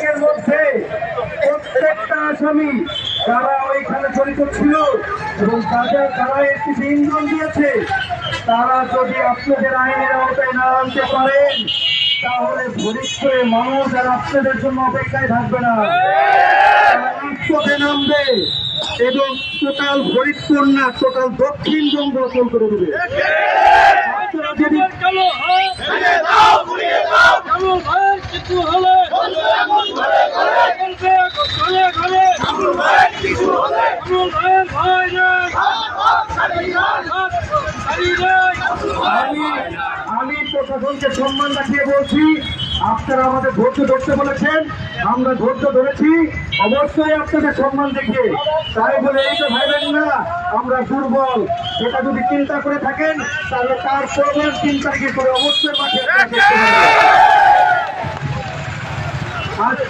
মালিকের মধ্যে প্রত্যেকটা আসামি যারা ওইখানে জড়িত ছিল এবং তাদের তারা এর কিছু ইন্ধন দিয়েছে তারা যদি আপনাদের আইনের আওতায় না আনতে পারেন তাহলে ভবিষ্যতে মানুষ আর আপনাদের জন্য অপেক্ষায় থাকবে না। রাজপথে নামবে এবং টোটাল ফরিদপুর না টোটাল দক্ষিণবঙ্গ করে দেবে। আপনারা যদি প্রশাসনকে সম্মান রাখিয়ে বলছি, আপনারা আমাদের ধৈর্য ধরতে বলেছেন, আমরা ধৈর্য ধরেছি, অবশ্যই আপনাদের সম্মান দেখিয়ে তাই বলে এই তো ভাইবেন না, আমরা দুর্বল এটা যদি চিন্তা করে থাকেন, তাহলে তার প্রবলেম চিন্তা তারিখে করে অবশ্যই মাঠে।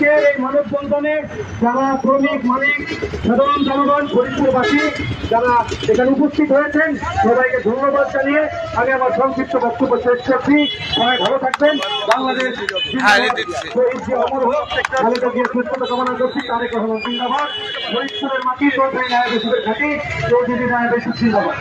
আজকের এই মানববন্ধনে যারা শ্রমিক মালিক সাধারণ জনগণ ফরিদপুরবাসী যারা এখানে উপস্থিত হয়েছেন সবাইকে ধন্যবাদ জানিয়ে আমি আমার সংক্ষিপ্ত বক্তব্য শেষ করছি সবাই ভালো থাকবেন বাংলাদেশ অমর হোক সুস্থতা কামনা করছি তারেক রহমান জিন্দাবাদ ফরিদপুরের মাটি চৌধুরী ন্যায় বেসুরের ঘাটি চৌধুরী ন্যায় বেসুর জিন্দাবাদ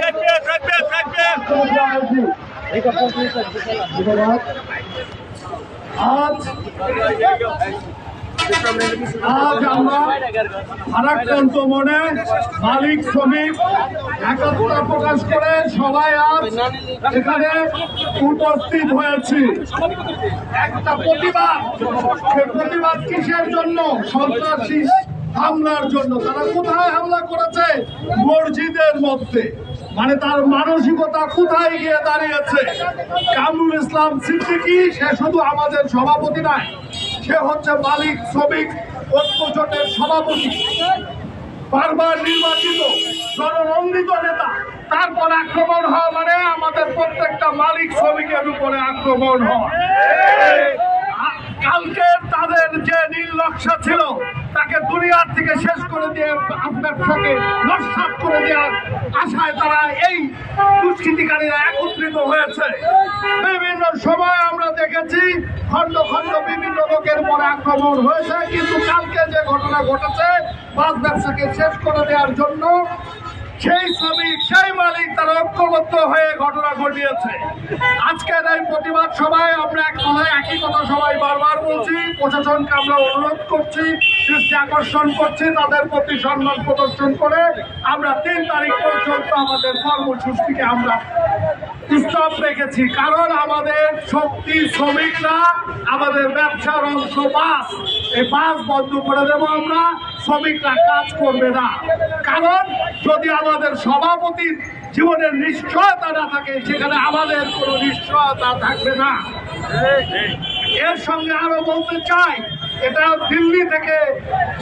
থাকবে থাকবে থাকবে আজ আজ আমরা ভারাক্রান্ত মনে মালিক শ্রমিক একাত্মতা প্রকাশ করে সবাই আজ এখানে উপস্থিত হয়েছি একটা প্রতিবাদ সে প্রতিবাদ কিসের জন্য? সন্ত্রাসী হামলার জন্য। তারা কোথায় হামলা করেছে? মসজিদের মধ্যে। মানে তার মানসিকতা কোথায় গিয়ে দাঁড়িয়েছে? কামরুল ইসলাম সিদ্দিকী, সে শুধু আমাদের সভাপতি নয়, সে হচ্ছে মালিক, শ্রমিক ঐক্য জোটের সভাপতি। বারবার নির্বাচিত, জননন্দিত নেতা। তারপর আক্রমণ হওয়া মানে আমাদের প্রত্যেকটা মালিক, শ্রমিকের উপরে আক্রমণ হয় কালকে তাদের যে নকশা ছিল, তাকে দুনিয়ার থেকে করে দিয়ে আপনার ব্যবসাকে নস্বাত করে দেওয়ার আশায় তারা এই দুষ্কৃতিকারীরা একত্রিত হয়েছে। বিভিন্ন সময় আমরা দেখেছি খণ্ড খণ্ড বিভিন্ন লোকের পরে আক্রমণ হয়েছে, কিন্তু কালকে যে ঘটনা ঘটেছে বাস ব্যবসাকে শেষ করে দেওয়ার জন্য সেই শ্রমিক, সেই মালিক তারা ঐক্যবদ্ধ হয়ে ঘটনা ঘটিয়েছে। আজকের এই প্রতিবাদ সভায় আমরা এক কথায় একই কথা সবাই বারবার বলছি, প্রশাসনকে আমরা অনুরোধ করছি দৃষ্টি আকর্ষণ করছি, তাদের প্রতি সম্মান প্রদর্শন করে আমরা তিন তারিখ পর্যন্ত আমাদের কর্মসূচিকে আমরা স্টপ রেখেছি। কারণ আমাদের শক্তি শ্রমিকরা, আমাদের ব্যবসার অংশ বাস, এই বাস বন্ধ করে দেবো আমরা, শ্রমিকরা কাজ করবে না। কারণ যদি আমাদের সভাপতির জীবনের নিশ্চয়তা না থাকে, সেখানে আমাদের কোনো নিশ্চয়তা থাকবে না। এর সঙ্গে আরও বলতে চাই এটা দিল্লি থেকে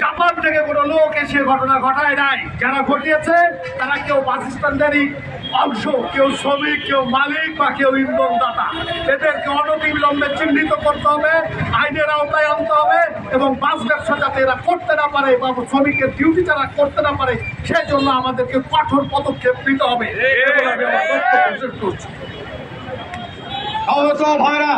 জাপান থেকে কোনো লোক এসে ঘটনা ঘটায় নাই। যারা ঘটিয়েছে তারা কেউ বাস স্ট্যান্ডারই অংশ কেউ শ্রমিক কেউ মালিক বা কেউ ইন্ধনদাতা। এদেরকে অনতিবিলম্বে চিহ্নিত করতে হবে আইনের আওতায় আনতে হবে এবং বাস ব্যবসা যাতে এরা করতে না পারে বা শ্রমিকের ডিউটি যারা করতে না পারে সেই জন্য আমাদেরকে কঠোর পদক্ষেপ নিতে হবে। ভাইরা